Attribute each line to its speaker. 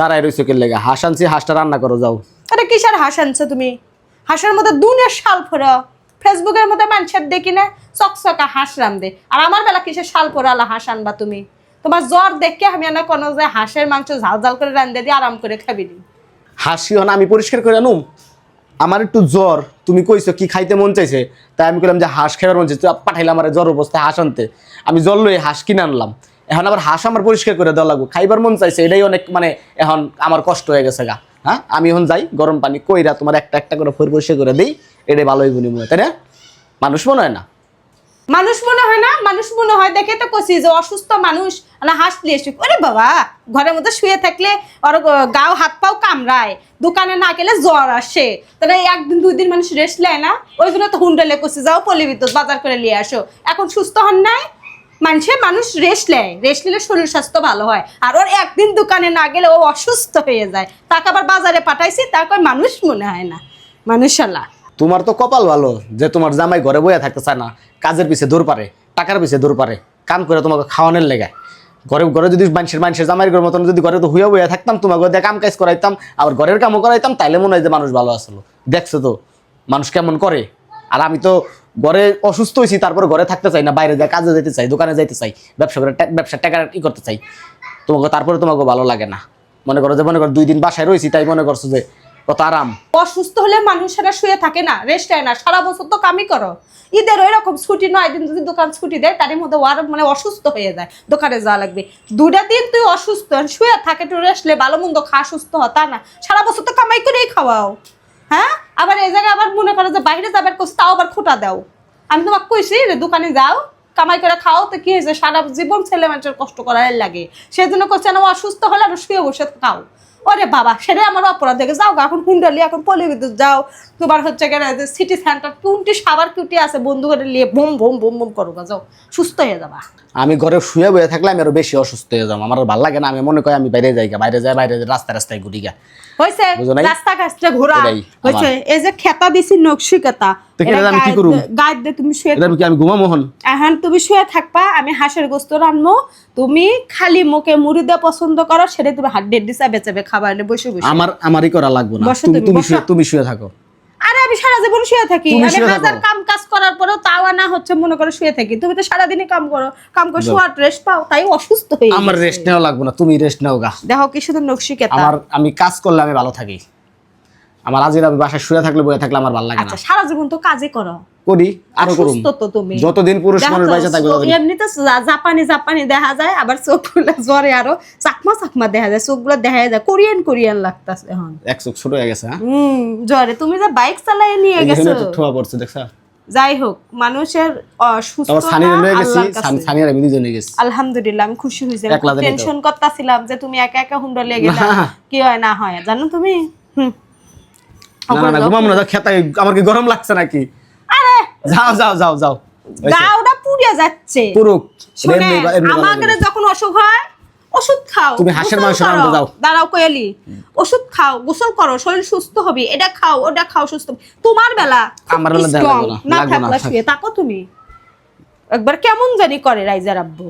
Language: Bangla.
Speaker 1: দাঁড়ায় রয়েছে কে লেগে? হাঁস আনছি হাঁসটা রান্না করো যাও।
Speaker 2: আরে কিসের হাঁস আনছো তুমি? হাঁসের মধ্যে দুনের শাল ফোরা ফেসবুকের মধ্যে মানুষের দেখি না চকচকা হাঁস রান্ধে আর আমার বেলা কিসের শাল ফোরালা হাঁস আনবা তুমি? তোমার জ্বর দেখে আমি না কোনো যে হাঁসের মাংস ঝাল ঝাল করে রান্ধে দিয়ে আরাম করে খাবি নি।
Speaker 1: হাসি হন? আমি পরিষ্কার করে আনুম? আমার একটু জ্বর। তুমি কইছো কি খাইতে মন চাইছে? তাই আমি কইলাম যে হাঁস খাইবার মন চাইছে। পাঠাইলাম আমার জ্বর অবস্থায় হাঁস আনতে। আমি জল লই হাঁস কিনে আনলাম। এখন আবার হাঁস আমার পরিষ্কার করে দেওয়া লাগবে। খাইবার মন চাইছে, এটাই অনেক মানে এখন আমার কষ্ট হয়ে গেছে গা। হ্যাঁ? আমি এখন যাই, গরম পানি কইরা তোমার একটা একটা করে ফের পরিষ্কার করে দিই, এটাই ভালোই গুনি মনে তাই না? মানুষ মনে হয় না?
Speaker 2: মানুষ মনে হয় না, মানুষ মনে হয় দেখে তো কষি যে অসুস্থ মানুষ, না হাসলে এসে ওরে বাবা, ঘরের মধ্যে শুয়ে থাকলে ওর গাও হাত পাও কামড়ায়, দোকানে না গেলে জ্বর আসে। তাহলে একদিন, দুই দিন মানুষ রেস্ট নেয় না, ওই জন্য তো হুন্ডালে কষি যাও পলিবিদ্যুৎ বাজার করে নিয়ে আসো। এখন সুস্থ হন নাই মানুষের মানুষ রেস্ট নেয়। রেস্ট নিলে শরীর স্বাস্থ্য ভালো হয়। আর ওর একদিন দোকানে না গেলে ও অসুস্থ হয়ে যায়। তাকে আবার বাজারে পাঠাইছি তারপর মানুষ মনে হয় না। মানুষালা।
Speaker 1: তোমার তো কপাল ভালো যে তোমার জামাই ঘরে বইয়া থাকতে চায় না, কাজের পিছে দূর পারে, টাকার পিছে দূর পারে, কাম করে তোমাকে খাওয়ানোর লেগে। ঘরে ঘরে যদি মানুষের মানুষের জামাই ঘর মতন যদি ঘরে তো হুইয়া বইয়া থাকতাম, তোমাকে দিয়ে কাম কাজ করাইতাম, আবার ঘরের কামও করাইতাম, তাইলে মনে হয় যে মানুষ ভালো আসলো দেখছ তো, মানুষ কেমন করে? আর আমি তো ঘরে অসুস্থ হয়েছি তারপর ঘরে থাকতে চাই না, বাইরে যায় কাজে যেতে চাই, দোকানে যাইতে চাই, ব্যবসা করে ব্যবসার টাকা ই করতে চাই। তোমাকে তারপরে তোমাকে ভালো লাগে না। মনে করো যে, মনে করো দুই দিন বাসায় রয়েছি, তাই মনে করছ যে, কত আরাম।
Speaker 2: অসুস্থ হলে মানুষেরা শুয়ে থাকে না রেস্ট নেয় না। সারা বছর তো কামই করো। ঈদের ওই রকম ছুটি নয়, দিন যদি দোকান ছুটি দেয়, তারই মধ্যে ওয়ার মানে অসুস্থ হয়ে যায়, দোকানে যাওয়া লাগবে। দুটা দিন তুই অসুস্থ, শুয়ে থাকে, একটু রেস্ট লে ভালো মন্দ খা সুস্থ হ তা না। সারা বছর তো কামাই করেই খাওয়াও। হ্যাঁ? আবার এই জায়গায় আবার মনে করো যে বাইরে যাবার কোস তাও আবার খোটা দাও। আমি তোমাকে কইছি যে দোকানে যাও, কামাই করে খাও। তো কি হয়েছে? সারা জীবন ছেলে মানুষের কষ্ট করার লাগে। সেই জন্য করছে না, অসুস্থ হলে আর শুয়ে বসে খাও। ওরে বাবা সেটাই আমার অপরাধ দেখে যাও এখন কুণ্ডলি এখন পলিবিদ্যুৎ যাও। তোমার হচ্ছে গেলে সিটি সেন্টার কুন্টি সাবার কুটি আছে বন্ধু করে নিয়ে বোম বোম বোম বোম করো যাও। সুস্থ হয়ে যাবা।
Speaker 1: আমি ঘরে শুয়ে বয়ে থাকলে আমি আরও বেশি অসুস্থ হয়ে যাব। আমার ভালো লাগে না আমি মনে করি আমি বাইরে যাই গা, বাইরে যাই বাইরে যাই, রাস্তায় রাস্তায় ঘুরি গা।
Speaker 2: হয়েছে? রাস্তা কাছটা ঘোরা। হয়েছে এই যে খেতা দিছি নকশি খেতা
Speaker 1: আমি কি করুম?
Speaker 2: গায়ে দিয়ে তুমি শুয়ে
Speaker 1: এটা কি আমি ঘুমা মোহন
Speaker 2: এখন তুমি শুয়ে থাকবা আমি হাঁসের গোস্ত রান্নবো তুমি খালি মুখে মুড়ি দিয়ে পছন্দ করো সেটা তুমি হাত ডেড দিছা বেচাবে খাবার এনে বসে বসে।
Speaker 1: আমার আমারই করা লাগবে না। তুমি
Speaker 2: তুমি,
Speaker 1: তুমি শুয়ে তুমি শুয়ে থাকো।
Speaker 2: আরে আমি সারা জীবন শুয়ে থাকি। আমি হাজার কাম কাজ করার পরেও তাও না হচ্ছে মনে করো শুয়ে থাকি। তুমি তো সারাদিনই কাম করো কাম করে শোয়ার রেস্ট পাও তাই অসুস্থ হয়ে
Speaker 1: আমার রেস্ট নেওয়া লাগবে না তুমি রেস্ট নাও গা।
Speaker 2: দেখো কি শুধু নকশি কেতা।
Speaker 1: আমার আমি কাজ করলে আমি ভালো থাকি। আমার আজের বাসায় শুয়ে থাকলে বয়ে থাকলে আমার ভালো লাগে না।
Speaker 2: আচ্ছা সারা জীবন তো কাজে করো।
Speaker 1: করি আরও করুম।
Speaker 2: সুস্থ তো তুমি।
Speaker 1: যতদিন পুরুষ মানুষ বাইসে থাকবে ততদিন।
Speaker 2: এমনিতে জাপানি জাপানি দেখা যায় আবার চোখগুলো জ্বরে আরও চাকমা চাকমা দেখা যায় চোখগুলো দেখা যায়। কোরিয়ান কোরিয়ান লাগতাছে এখন।
Speaker 1: এক চোখ ছোট হয়ে গেছে হ্যাঁ?
Speaker 2: হুম জ্বরে। তুমি যে বাইক চালাই নিয়ে গেছো?
Speaker 1: এখানে তো ঠোয়া পড়ছে দেখছা?
Speaker 2: যাই হোক মানুষের সুস্থ
Speaker 1: তারপর সানি লয়ে গেছি। সানি আর আমি দুজনে গেছি।
Speaker 2: আলহামদুলিল্লাহ আমি খুশি হয়েছি। টেনশন করতেছিলাম যে তুমি একা একা হুন্ডা লেগে গেলে। কি হয় না হয় জানো তুমি? হুম।
Speaker 1: না না, না ঘুমাম না যাও, আমার কি গরম লাগছে নাকি?
Speaker 2: আরে!
Speaker 1: যাও যাও যাও যাও।
Speaker 2: গাওটা পুড়ে যাচ্ছে।
Speaker 1: পুরুক
Speaker 2: আমাদের যখন অসুখ হয় ওষুধ খাও
Speaker 1: তুমি হাঁসের মাংস। রান্ধো যাও।
Speaker 2: দাঁড়াও কোয়েলি ওষুধ খাও গোসল করো শরীর সুস্থ হবে এটা খাও ওটা খাও সুস্থ তোমার বেলা
Speaker 1: আমার বেলা না।
Speaker 2: থাকলে শুয়ে থাকো তুমি। একবার কেমন জানি করে রাইজার আব্বু